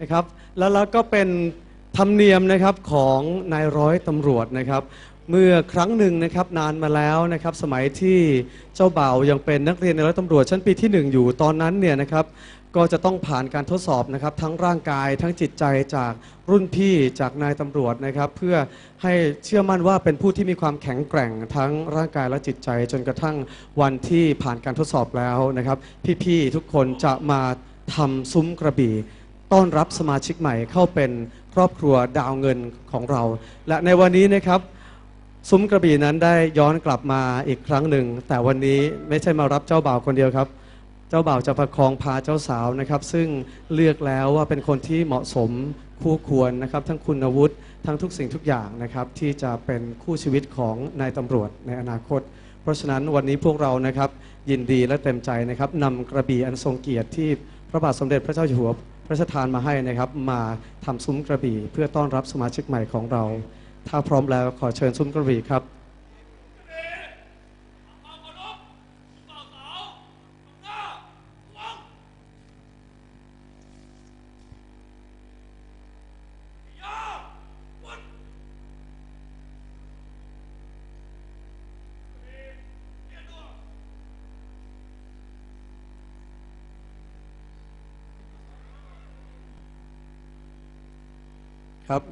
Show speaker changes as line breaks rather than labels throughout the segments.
นะครับแล้วแล้วก็เป็นธรรมเนียมนะครับของนายร้อยตำรวจนะครับ เมื่อครั้งหนึ่งนะครับนานมาแล้วนะครับสมัยที่เจ้าบ่าวยังเป็นนักเรียนในร้อยตำรวจชั้นปีที่หนึ่งอยู่ตอนนั้นเนี่ยนะครับก็จะต้องผ่านการทดสอบนะครับทั้งร่างกายทั้งจิตใจจากรุ่นพี่จากนายตำรวจนะครับ เพื่อให้เชื่อมั่นว่าเป็นผู้ที่มีความแข็งแกร่งทั้งร่างกายและจิตใจ จนกระทั่งวันที่ผ่านการทดสอบแล้วนะครับ พี่ๆทุกคนจะมาทำซุ้มกระบี่ ต้อนรับสมาชิกใหม่เข้าเป็นครอบครัวดาวเงินของเรา และในวันนี้นะครับซุ้มกระบี่นั้นได้ย้อนกลับมาอีกครั้งหนึ่ง แต่วันนี้ไม่ใช่มารับเจ้าบ่าวคนเดียวครับ เจ้าบ่าวจะประคองพาเจ้าสาวนะครับ ซึ่งเลือกแล้วว่าเป็นคนที่เหมาะสมคู่ควรนะครับ ทั้งคุณวุฒิทั้งทุกสิ่งทุกอย่างนะครับ ที่จะเป็นคู่ชีวิตของนายตำรวจในอนาคต เพราะฉะนั้นวันนี้พวกเรานะครับยินดีและเต็มใจนะครับนำกระบี่อันทรงเกียรติที่พระบาทสมเด็จพระเจ้าอยู่หัว พระราชทานมาให้นะครับ มาทำซุ้มกระบี่ เพื่อต้อนรับสมาชิกใหม่ของเรา ถ้าพร้อมแล้วขอเชิญซุ้มกระบี่ครับ ครับ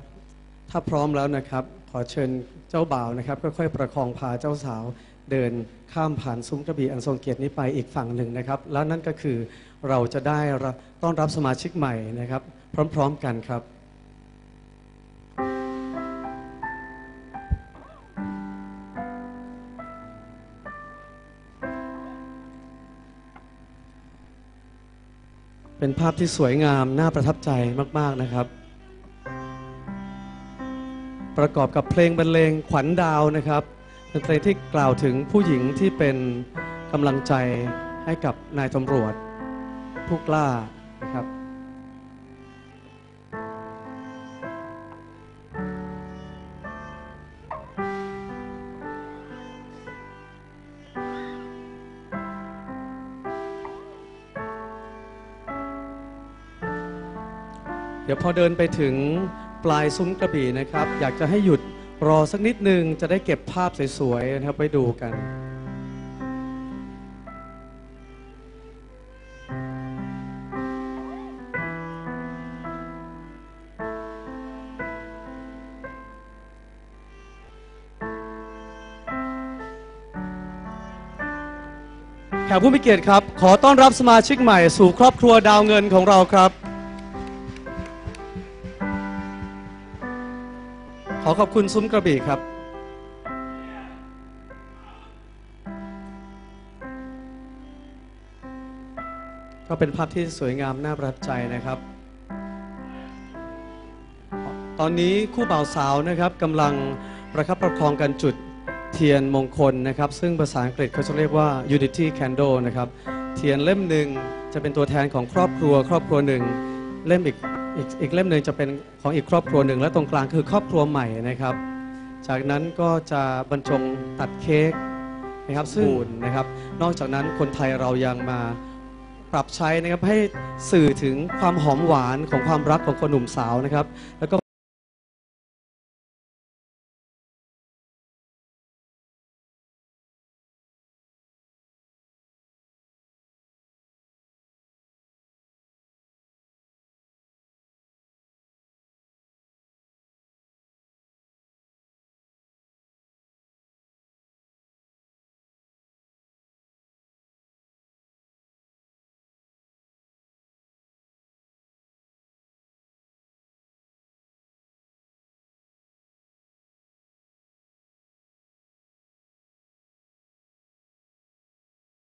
ถ้าพร้อมแล้วนะครับ ขอเชิญเจ้าบ่าวนะครับค่อยๆประคองพาเจ้าสาวเดินข้ามผ่านซุ้มกระบี่อันทรงเกียรตินี้ไปอีกฝั่งหนึ่งนะครับ แล้วนั่นก็คือเราจะได้รับต้อนรับสมาชิกใหม่นะครับ พร้อมๆกันครับเป็นภาพที่สวยงาม น่าประทับใจมาก ๆ นะครับ ประกอบกับเพลงบรรเลงขวัญดาวนะครับเป็นเพลงที่กล่าวถึงผู้หญิงที่เป็นกำลังใจให้กับนายตำรวจ ผู้กล้านะครับเดี๋ยวพอเดินไปถึง ปลายซุ้มกระบี่นะครับ อยากจะให้หยุดรอสักนิดนึงจะได้เก็บภาพสวยๆนะครับไปดูกันแขกผู้มีเกียรติครับ ขอต้อนรับสมาชิกใหม่สู่ครอบครัวดาวเงินของเราครับ ขอขอบคุณซุ้มกระบี่ครับ ก็เป็นภาพที่สวยงามน่าประทับใจนะครับ ตอนนี้คู่บ่าวสาวนะครับกำลังประคับประคองกันจุดเทียนมงคลนะครับ ซึ่งภาษาอังกฤษเขาจะเรียกว่า unity candle นะครับ เทียนเล่มหนึ่งจะเป็นตัวแทนของครอบครัว ครอบครัวหนึ่ง เล่มอีก อีกอีกเล่มหนึ่งจะเป็นของอีกครอบครัวหนึ่งและตรงกลางคือครอบครัวใหม่นะครับ จากนั้นก็จะบรรจงตัดเค้กนะครับซึ่งนะครับ นอกจากนั้นคนไทยเรายังมาปรับใช้นะครับให้สื่อถึงความหอมหวานของความรักของคนหนุ่มสาวนะครับ แล้วก็